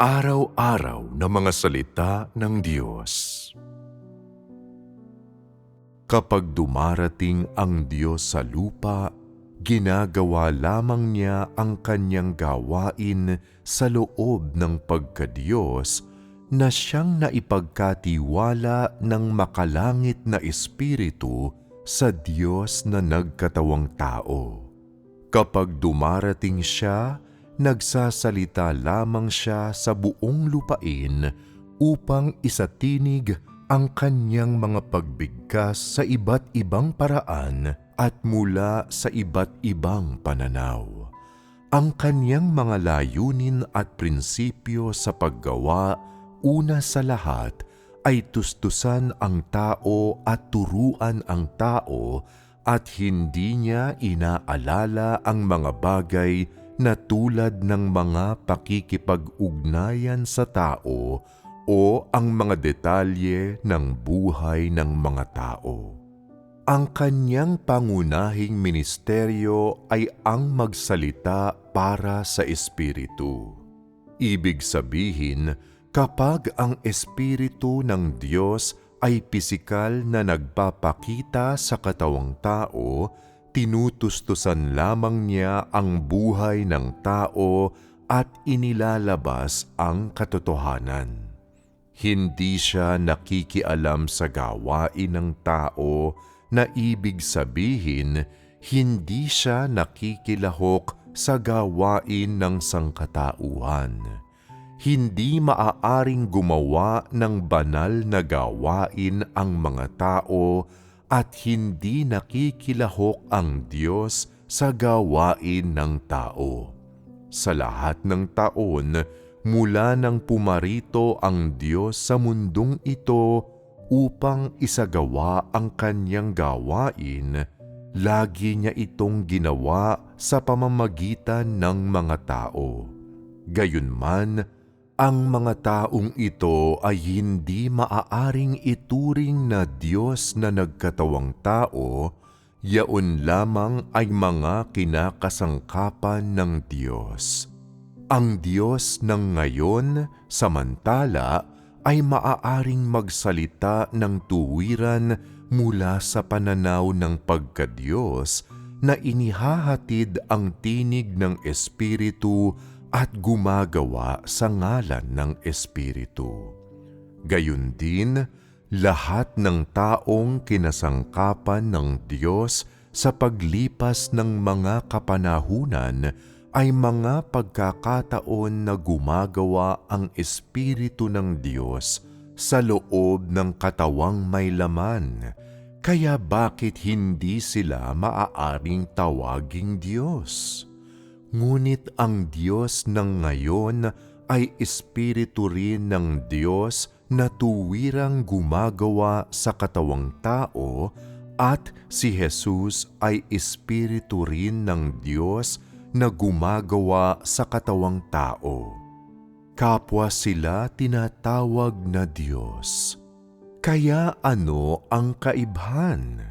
Pang-araw-araw na mga salita ng Diyos. Kapag dumarating ang Diyos sa lupa, ginagawa lamang niya ang kanyang gawain sa loob ng pagkadiyos na siyang naipagkatiwala ng makalangit na espiritu sa Diyos na nagkatawang tao. Kapag dumarating siya, nagsasalita lamang siya sa buong lupain upang isatinig ang kanyang mga pagbigkas sa iba't ibang paraan at mula sa iba't ibang pananaw. Ang kanyang mga layunin at prinsipyo sa paggawa una sa lahat ay tustusan ang tao at turuan ang tao at hindi niya inaalala ang mga bagay na tulad ng mga pakikipag-ugnayan sa tao o ang mga detalye ng buhay ng mga tao. Ang kanyang pangunahing ministeryo ay ang magsalita para sa Espiritu. Ibig sabihin, kapag ang Espiritu ng Diyos ay pisikal na nagpapakita sa katawang tao, tinutustusan lamang niya ang buhay ng tao at inilalabas ang katotohanan. Hindi siya nakikialam sa gawain ng tao na ibig sabihin hindi siya nakikilahok sa gawain ng sangkatauhan. Hindi maaaring gumawa ng banal na gawain ang mga tao at hindi nakikilahok ang Diyos sa gawain ng tao. Sa lahat ng taon, mula nang pumarito ang Diyos sa mundong ito upang isagawa ang kanyang gawain, lagi niya itong ginawa sa pamamagitan ng mga tao. Gayunman, ang mga taong ito ay hindi maaaring ituring na Diyos na nagkatawang tao, yaon lamang ay mga kinakasangkapan ng Diyos. Ang Diyos ng ngayon, samantala, ay maaaring magsalita ng tuwiran mula sa pananaw ng pagkadiyos na inihahatid ang tinig ng Espiritu at gumagawa sa ngalan ng Espiritu. Gayun din, lahat ng taong kinasangkapan ng Diyos sa paglipas ng mga kapanahunan ay mga pagkakataon na gumagawa ang Espiritu ng Diyos sa loob ng katawang may laman. Kaya bakit hindi sila maaaring tawaging Diyos? Ngunit ang Diyos ng ngayon ay Espiritu rin ng Diyos na tuwirang gumagawa sa katawang tao at si Jesus ay Espiritu rin ng Diyos na gumagawa sa katawang tao. Kapwa sila tinatawag na Diyos. Kaya ano ang kaibhan?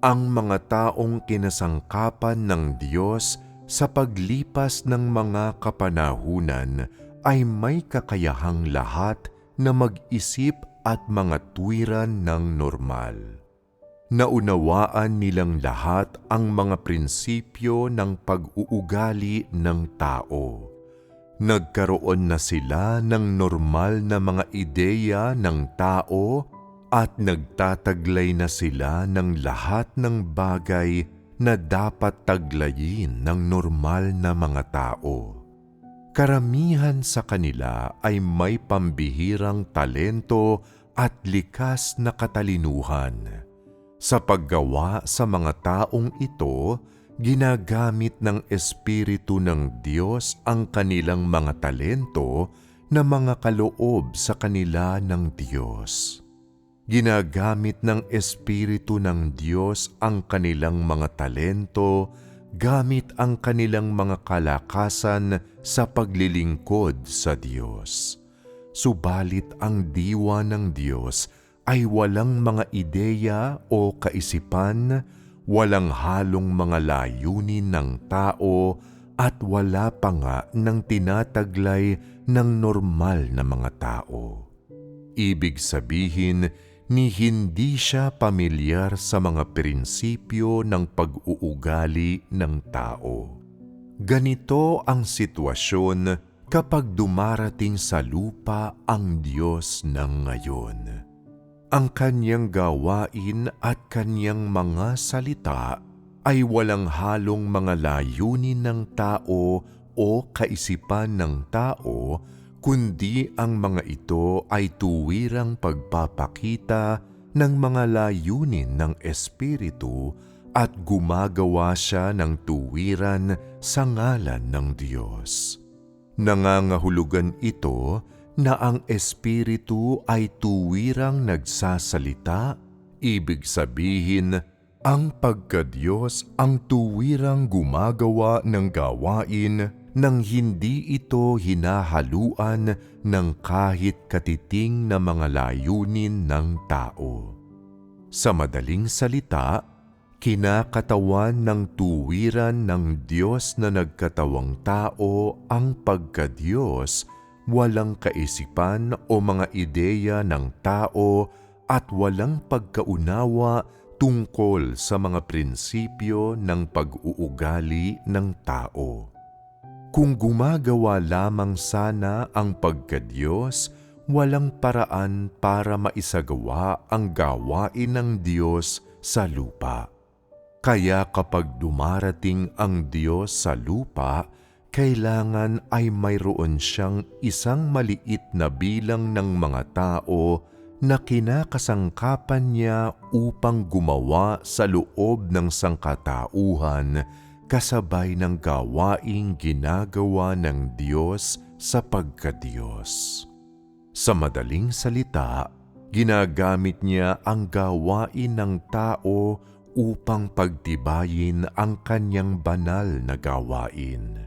Ang mga taong kinasangkapan ng Diyos sa paglipas ng mga kapanahunan ay may kakayahang lahat na mag-isip at mga tuwiran ng normal naunawaan nilang lahat ang mga prinsipyo ng pag-uugali ng tao. Nagkaroon na sila ng normal na mga ideya ng tao at nagtataglay na sila ng lahat ng bagay na dapat taglayin ng normal na mga tao. Karamihan sa kanila ay may pambihirang talento at likas na katalinuhan sa paggawa sa mga taong ito, ginagamit ng Espiritu ng Diyos ang kanilang mga talento na mga kaloob sa kanila ng Diyos. Ginagamit ng Espiritu ng Diyos ang kanilang mga talento gamit ang kanilang mga kalakasan sa paglilingkod sa Diyos. Subalit ang diwa ng Diyos ay walang mga ideya o kaisipan, walang halong mga layunin ng tao at wala pa nga ng tinataglay ng normal na mga tao. Ibig sabihin ni hindi siya pamilyar sa mga prinsipyo ng pag-uugali ng tao. Ganito ang sitwasyon kapag dumarating sa lupa ang Diyos ng ngayon. Ang kanyang gawain at kanyang mga salita ay walang halong mga layunin ng tao o kaisipan ng tao, kundi ang mga ito ay tuwirang pagpapakita ng mga layunin ng Espiritu at gumagawa siya ng tuwiran sa ngalan ng Diyos. Nangangahulugan ito na ang Espiritu ay tuwirang nagsasalita, ibig sabihin, ang pagkadiyos ang tuwirang gumagawa ng gawain nang hindi ito hinahaluan ng kahit katiting na mga layunin ng tao. Sa madaling salita, kinakatawan ng tuwiran ng Diyos na nagkatawang tao ang pagkadiyos, walang kaisipan o mga ideya ng tao at walang pagkaunawa tungkol sa mga prinsipyo ng pag-uugali ng tao. Kung gumagawa lamang sana ang pagkadiyos, walang paraan para maisagawa ang gawain ng Diyos sa lupa. Kaya kapag dumarating ang Diyos sa lupa, kailangan ay mayroon siyang isang maliit na bilang ng mga tao na kinakasangkapan niya upang gumawa sa loob ng sangkatauhan kasabay ng gawaing ginagawa ng Diyos sa pagkadiyos. Sa madaling salita, ginagamit niya ang gawain ng tao upang pagtibayin ang kanyang banal na gawain.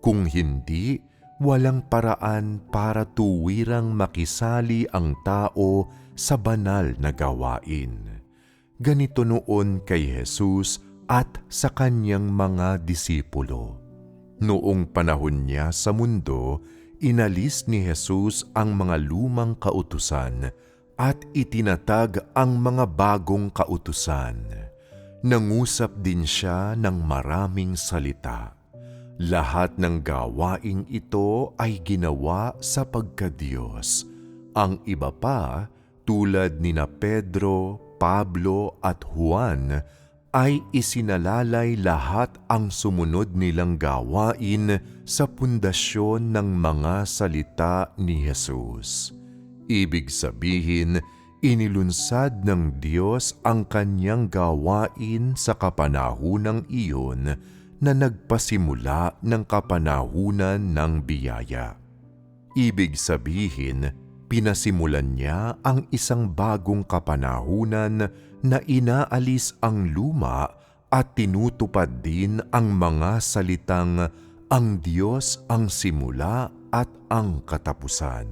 Kung hindi, walang paraan para tuwirang makisali ang tao sa banal na gawain. Ganito noon kay Jesus at sa kanyang mga disipulo. Noong panahon niya sa mundo, inalis ni Jesus ang mga lumang kautusan at itinatag ang mga bagong kautusan. Nangusap din siya ng maraming salita. Lahat ng gawaing ito ay ginawa sa pagkadiyos. Ang iba pa, tulad ni na Pedro, Pablo at Juan, ay isinalalay lahat ang sumunod nilang gawain sa pundasyon ng mga salita ni Jesus. Ibig sabihin, inilunsad ng Diyos ang kanyang gawain sa kapanahunang iyon na nagpasimula ng kapanahunan ng biyaya. Ibig sabihin, pinasimulan niya ang isang bagong kapanahunan na inaalis ang luma at tinutupad din ang mga salitang ang Diyos ang simula at ang katapusan.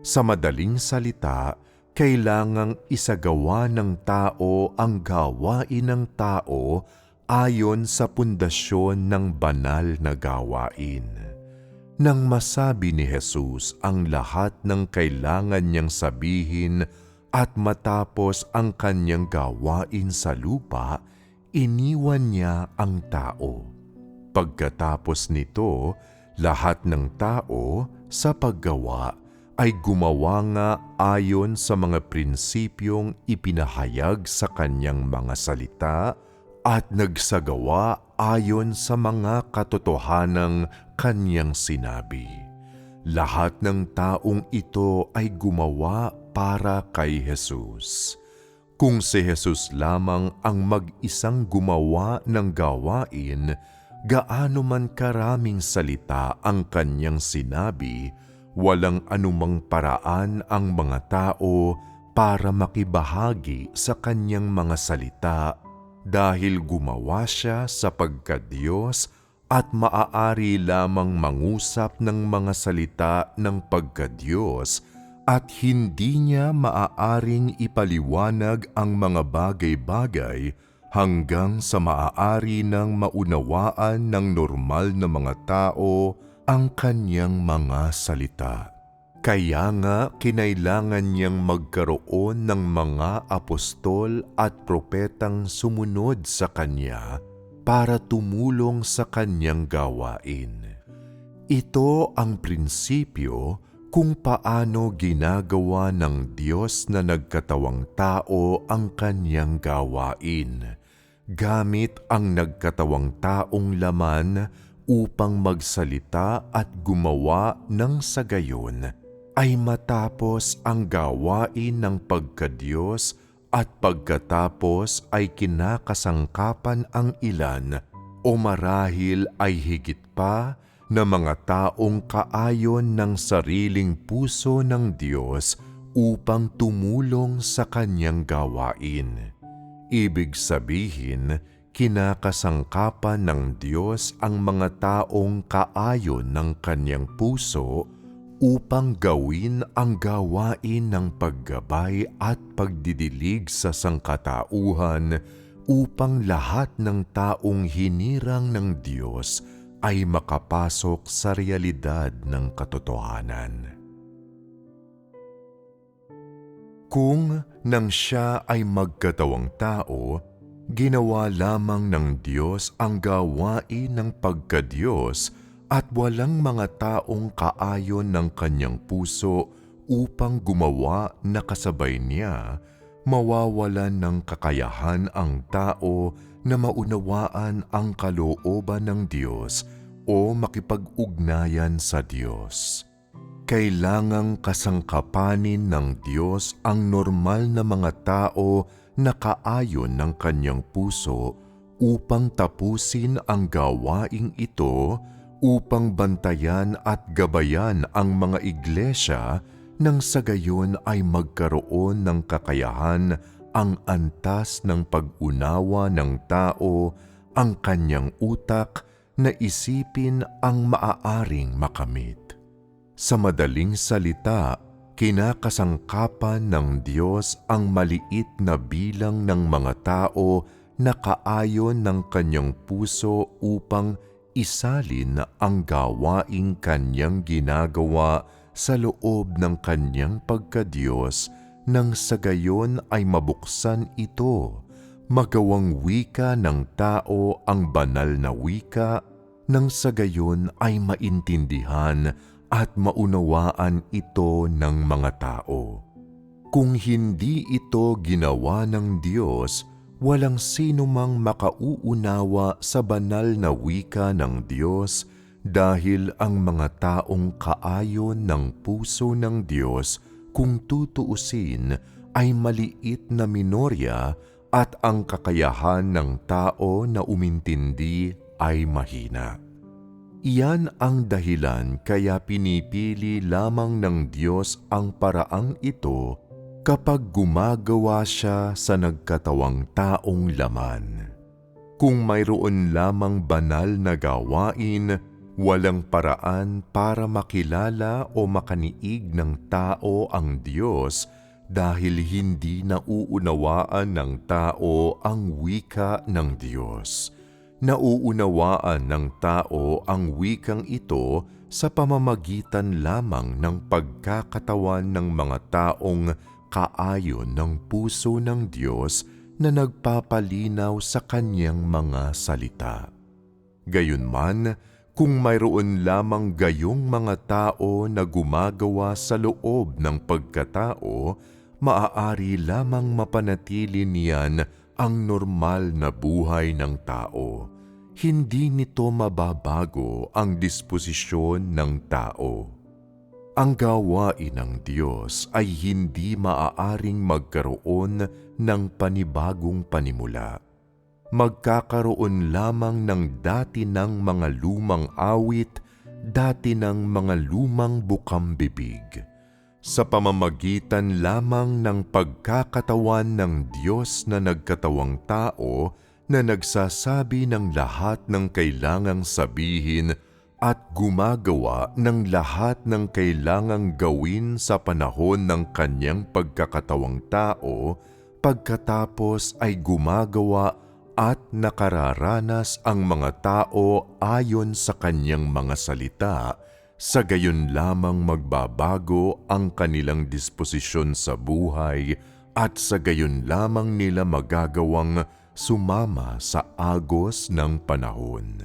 Sa madaling salita, kailangang isagawa ng tao ang gawain ng tao ayon sa pundasyon ng banal na gawain. Nang masabi ni Jesus ang lahat ng kailangan niyang sabihin at matapos ang kanyang gawain sa lupa, iniwan niya ang tao. Pagkatapos nito, lahat ng tao sa paggawa ay gumawa nga ayon sa mga prinsipyong ipinahayag sa kanyang mga salita at nagsagawa ayon sa mga katotohanang kanyang sinabi. Lahat ng taong ito ay gumawa para kay Jesus. Kung si Jesus lamang ang mag-isang gumawa ng gawain, gaano man karaming salita ang kanyang sinabi, walang anumang paraan ang mga tao para makibahagi sa kanyang mga salita dahil gumawa siya sa pagkadiyos at maaari lamang mangusap ng mga salita ng pagkadiyos at hindi niya maaaring ipaliwanag ang mga bagay-bagay hanggang sa maaari ng maunawaan ng normal na mga tao ang kanyang mga salita. Kaya nga kinailangan niyang magkaroon ng mga apostol at propetang sumunod sa kanya para tumulong sa kanyang gawain. Ito ang prinsipyo kung paano ginagawa ng Diyos na nagkatawang tao ang kanyang gawain, gamit ang nagkatawang taong laman upang magsalita at gumawa ng sagayon ay matapos ang gawain ng pagkadiyos at pagkatapos ay kinakasangkapan ang ilan o marahil ay higit pa na mga taong kaayon ng sariling puso ng Diyos upang tumulong sa kanyang gawain. Ibig sabihin, kinakasangkapan ng Diyos ang mga taong kaayon ng kanyang puso upang gawin ang gawain ng paggabay at pagdidilig sa sangkatauhan upang lahat ng taong hinirang ng Diyos ay makapasok sa realidad ng katotohanan. Kung nang siya ay magkatawang tao, ginawa lamang ng Diyos ang gawain ng pagkadiyos at walang mga taong kaayon ng kanyang puso upang gumawa na kasabay niya, mawawalan ng kakayahan ang tao na maunawaan ang kalooban ng Diyos o makipag-ugnayan sa Diyos. Kailangang kasangkapanin ng Diyos ang normal na mga tao na kaayon ng kanyang puso upang tapusin ang gawaing ito upang bantayan at gabayan ang mga iglesia nang sa gayon ay magkaroon ng kakayahan ang antas ng pag-unawa ng tao ang kanyang utak na isipin ang maaaring makamit. Sa madaling salita, kinakasangkapan ng Diyos ang maliit na bilang ng mga tao na kaayon ng kanyang puso upang isalin ang gawaing kanyang ginagawa sa loob ng kanyang pagkadiyos nang sa gayon ay mabuksan ito, magawang wika ng tao ang banal na wika, nang sa gayon ay maintindihan at maunawaan ito ng mga tao. Kung hindi ito ginawa ng Diyos, walang sino mang makauunawa sa banal na wika ng Diyos dahil ang mga taong kaayon ng puso ng Diyos kung tutuusin ay maliit na minorya at ang kakayahan ng tao na umintindi ay mahina. Iyan ang dahilan kaya pinipili lamang ng Diyos ang paraang ito kapag gumagawa siya sa nagkatawang taong laman. Kung mayroon lamang banal na gawain, walang paraan para makilala o makaniig ng tao ang Diyos dahil hindi nauunawaan ng tao ang wika ng Diyos. Nauunawaan ng tao ang wikang ito sa pamamagitan lamang ng pagkakatawan ng mga taong kaayon ng puso ng Diyos na nagpapalinaw sa kanyang mga salita. Gayunman, kung mayroon lamang gayong mga tao na gumagawa sa loob ng pagkatao, maaari lamang mapanatili niyan ang normal na buhay ng tao. Hindi nito mababago ang disposisyon ng tao. Ang gawain ng Diyos ay hindi maaaring magkaroon ng panibagong panimula. Magkakaroon lamang ng dati ng mga lumang awit, dati ng mga lumang bukang bibig. Sa pamamagitan lamang ng pagkakatawan ng Diyos na nagkatawang tao na nagsasabi ng lahat ng kailangang sabihin at gumagawa ng lahat ng kailangang gawin sa panahon ng kanyang pagkakatawang tao, pagkatapos ay gumagawa at nakararanas ang mga tao ayon sa kanyang mga salita, sa gayon lamang magbabago ang kanilang disposisyon sa buhay at sa gayon lamang nila magagawang sumama sa agos ng panahon.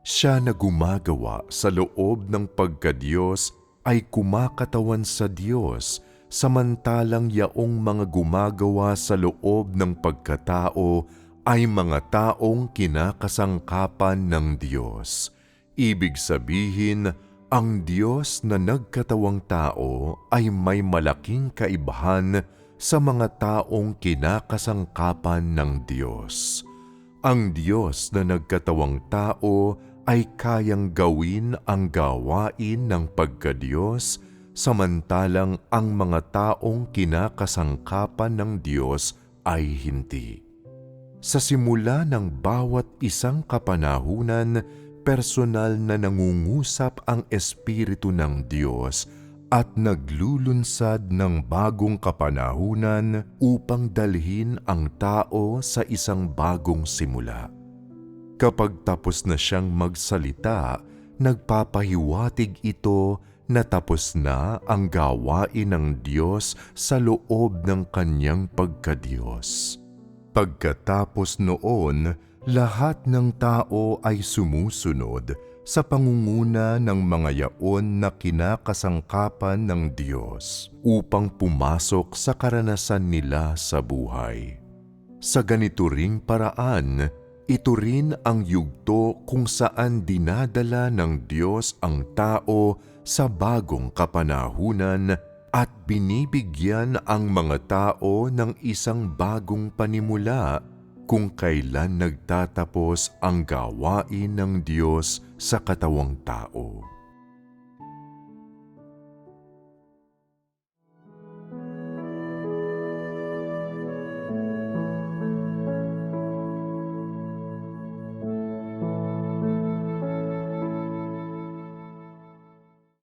Siya na gumagawa sa loob ng pagkadiyos ay kumakatawan sa Diyos, samantalang yaong mga gumagawa sa loob ng pagkatao ay mga taong kinakasangkapan ng Diyos. Ibig sabihin, ang Diyos na nagkatawang tao ay may malaking kaibahan sa mga taong kinakasangkapan ng Diyos. Ang Diyos na nagkatawang tao ay kayang gawin ang gawain ng pagkadiyos samantalang ang mga taong kinakasangkapan ng Diyos ay hindi. Sa simula ng bawat isang kapanahunan, personal na nangungusap ang Espiritu ng Diyos at naglulunsad ng bagong kapanahunan upang dalhin ang tao sa isang bagong simula. Kapag tapos na siyang magsalita, nagpapahiwatig ito na tapos na ang gawain ng Diyos sa loob ng kanyang pagkadiyos. Pagkatapos noon, lahat ng tao ay sumusunod sa pangunguna ng mga yaon na kinakasangkapan ng Diyos upang pumasok sa karanasan nila sa buhay. Sa ganito ring paraan, ito rin ang yugto kung saan dinadala ng Diyos ang tao sa bagong kapanahunan at binibigyan ang mga tao ng isang bagong panimula kung kailan nagtatapos ang gawain ng Diyos sa katawang tao.